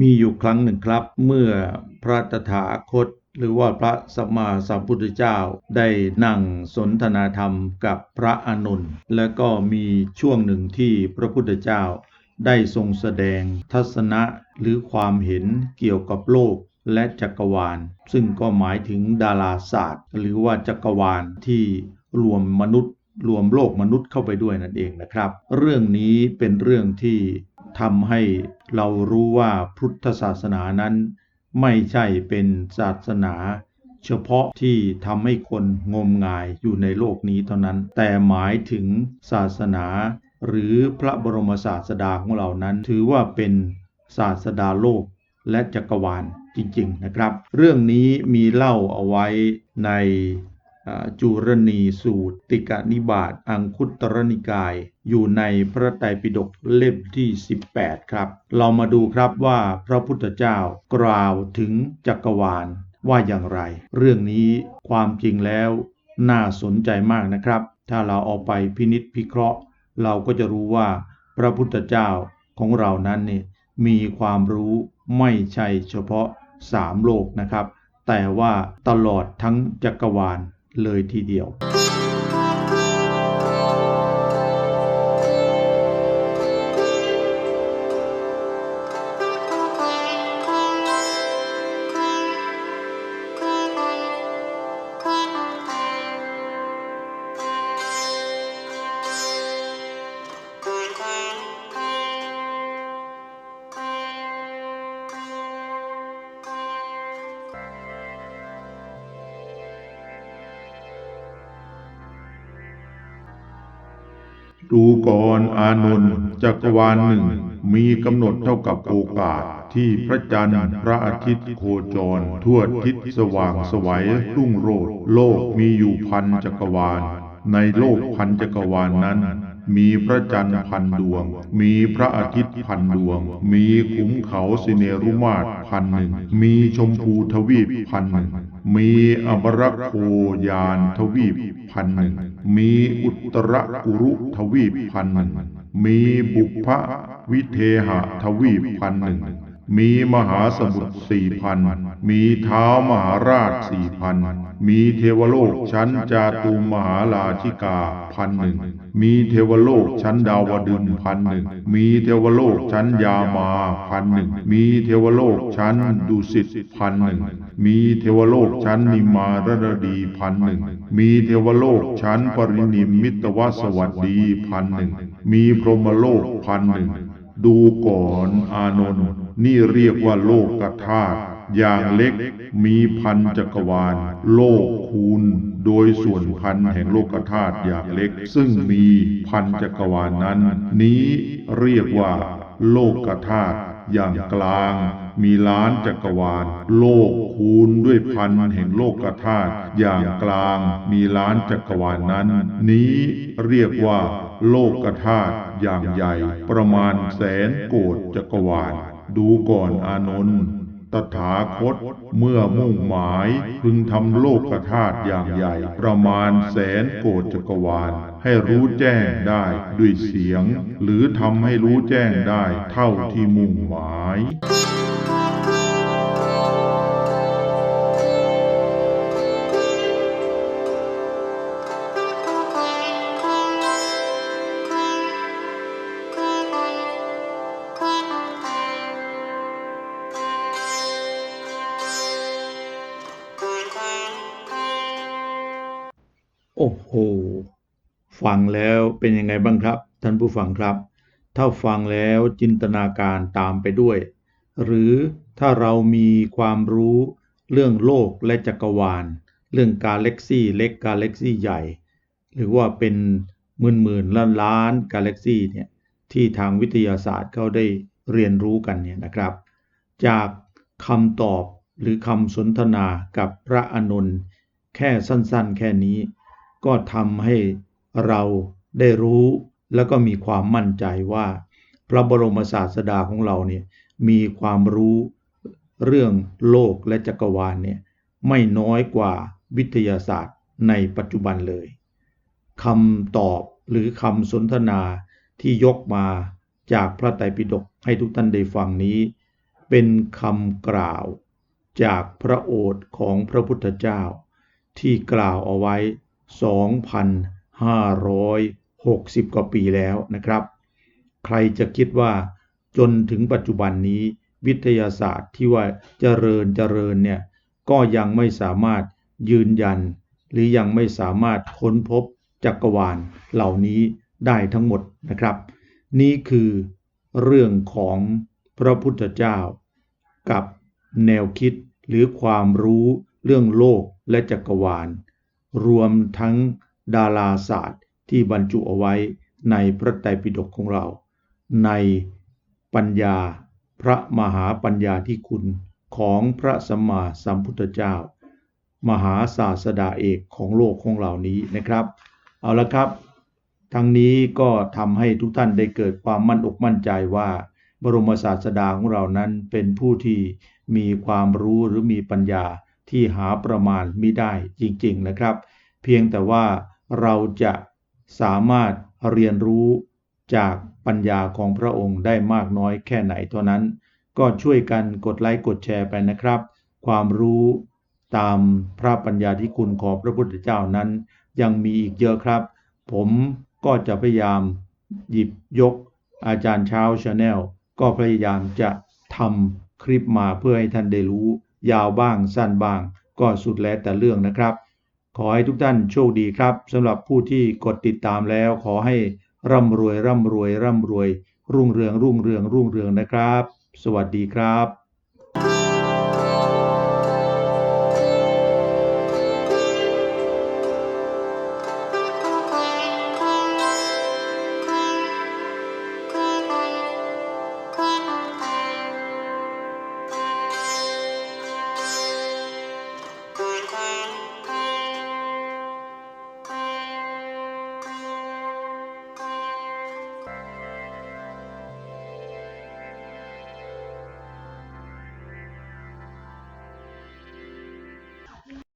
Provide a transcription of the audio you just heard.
มีอยู่ครั้งหนึ่งครับ เมื่อพระตถาคต หรือว่าพระสัมมาสัมพุทธเจ้าได้นั่งสนทนาธรรมกับพระอานนท์และก็มีช่วงหนึ่งที่พระพุทธเจ้าได้ทรงแสดงทัศนะหรือความเห็นเกี่ยวกับโลกและจักรวาล ซึ่งก็หมายถึงดาราศาสตร์ หรือว่าจักรวาลที่รวมมนุษย์ รวมโลกมนุษย์เข้าไปด้วยนั่นเองนะครับ เรื่องนี้เป็นเรื่องที่ ทำให้เรารู้ว่าพุทธศาสนานั้น ไม่ใช่เป็นศาสนา เฉพาะที่ทำให้คนงมงายอยู่ในโลกนี้เท่านั้น แต่หมายถึงศาสนา หรือพระบรมศาสดาของเรานั้น ถือว่าเป็นศาสดาโลกและจักรวาลจริงๆนะครับ เรื่องนี้มีเล่าเอาไว้ใน จุรณีสูตร ติกนิบาตอังคุตรนิกาย อยู่ในพระไตรปิฎกเล่มที่ 18 ครับ เรามาดูครับว่าพระพุทธเจ้ากล่าวถึงจักรวาลว่าอย่างไร เรื่องนี้ความจริงแล้วน่าสนใจมากนะครับ ถ้าเราเอาไปพินิษพิเคราะห์ เราก็จะรู้ว่าพระพุทธเจ้าของเรานั้นนี่มีความรู้ไม่ใช่เฉพาะสามโลกนะครับ แต่ว่าตลอดทั้งจักรวาล เลยทีเดียว ดูก่อนอานนท์จักรวาลหนึ่งมีกำหนดเท่ากับโอกาสที่พระจันทร์พระอาทิตย์โคจร ทั่วทิศสว่างสวัยรุ่งโรจน์โลกมีอยู่พันจักรวาล ในโลกพันจักรวาลนั้น มีพระจันทร์พันดวง มีพระอาทิตย์พันดวง มีขุมเขาสิเนรุมาตรพันหนึ่ง มีชมพูทวีปพันหนึ่ง มีอบรักโคยานทวีปพันหนึ่ง มีอุตรกุรุทวีปพันหนึ่ง มีบุพวิเทหทวีปพันหนึ่งมีมหาสมุทรสี่พัน มีเท้ามหาราชสี่พัน มีเทวโลกชั้นจาตุมหาราชิกาพันหนึ่ง มีเทวโลกชั้นดาวดึงพันหนึ่ง มีเทวโลกชั้นยามาพันหนึ่ง มีเทวโลกชั้นดุสิตพันหนึ่ง มีเทวโลกชั้นนิมารดดีพันหนึ่ง มีเทวโลกชั้นปรินิมมิตวสวัสดีพันหนึ่ง มีพรหมโลกพันหนึ่ง ดูก่อนอานนท์นี่เรียกว่าโลกกธาตุ อย่างเล็กมีพันจักรวาล โลกคูณ โดยส่วนพันแห่งโลกธาตุอย่างเล็ก ซึ่งมีพันจักรวาลนั้น นี้เรียกว่า โลกธาตุอย่างกลาง มีล้านจักรวาล โลกคูณด้วยพันแห่งโลกธาตุอย่างกลางมีล้านจักรวาลนั้น นี้เรียกว่า โลกธาตุอย่างใหญ่ ประมาณแสนโกฏจักรวาล ดูก่อนอานนท์ ตถาคตเมื่อมุ่งหมายพึงทำโลกธาตุอย่างใหญ่ ประมาณแสนโกฏจักรวาล ให้รู้แจ้งได้ด้วยเสียง หรือทำให้รู้แจ้งได้เท่าที่มุ่งหมาย โอ้โห ฟังแล้วเป็นยังไงบ้างครับ ท่านผู้ฟังครับ ถ้าฟังแล้วจินตนาการตามไปด้วย หรือถ้าเรามีความรู้เรื่องโลกและจักรวาล เรื่องกาแล็กซี่เล็กกาแล็กซี่ใหญ่ หรือว่าเป็นหมื่นหมื่นล้านล้านกาแล็กซี่เนี่ยที่ทางวิทยาศาสตร์เขาได้เรียนรู้กันเนี่ยนะครับ จากคำตอบหรือคำสนทนากับพระอานนแค่สั้นๆ แค่นี้ ก็ทำให้เราได้รู้แล้วก็มีความมั่นใจว่า พระบรมศาสดาของเราเนี่ยมีความรู้เรื่องโลกและจักรวาลเนี่ยไม่น้อยกว่าวิทยาศาสตร์ในปัจจุบันเลยคำตอบหรือคำสนทนาที่ยกมาจากพระไตรปิฎกให้ทุกท่านได้ฟังนี้ เป็นคำกล่าวจากพระโอษฐ์ของพระพุทธเจ้า ที่กล่าวเอาไว้ 2,560 กว่าปีแล้วนะครับ ใครจะคิดว่าจนถึงปัจจุบันนี้วิทยาศาสตร์ที่ว่าเจริญเจริญเนี่ยก็ยังไม่สามารถยืนยัน หรือยังไม่สามารถค้นพบจักรวาลเหล่านี้ได้ทั้งหมดนะครับ นี่คือเรื่องของพระพุทธเจ้า กับแนวคิดหรือความรู้เรื่องโลกและจักรวาล รวมทั้งดาราศาสตร์ที่บรรจุเอาไว้ในพระไตรปิฎกของเรา ในปัญญาพระมหาปัญญาที่คุณของพระสัมมาสัมพุทธเจ้า มหาศาสดาเอกของโลกของเหล่านี้นะครับ เอาละครับ ทั้งนี้ก็ทำให้ทุกท่านได้เกิดความมั่นอกมั่นใจว่า บรมศาสดาของเรานั้นเป็นผู้ที่มีความรู้หรือมีปัญญา ที่หาประมาณมิได้จริงๆนะครับ เพียงแต่ว่าเราจะสามารถเรียนรู้จากปัญญาของพระองค์ได้มากน้อยแค่ไหนเท่านั้น ก็ช่วยกันกดไลค์กดแชร์ไปนะครับ ความรู้ตามพระปัญญาที่คุณของพระพุทธเจ้านั้น ยังมีอีกเยอะครับ ผมก็จะพยายามหยิบยกอาจารย์เช้าชาแนลก็พยายามจะทำคลิปมาเพื่อให้ท่านได้รู้ ยาวบ้างสั้นบ้าง ก็สุดแล้วแต่เรื่องนะครับ ขอให้ทุกท่านโชคดีครับสำหรับผู้ที่กดติดตามแล้ว ขอให้ร่ำรวยร่ำรวยร่ำรวย รุ่งเรืองรุ่งเรืองรุ่งเรืองนะครับ สวัสดีครับ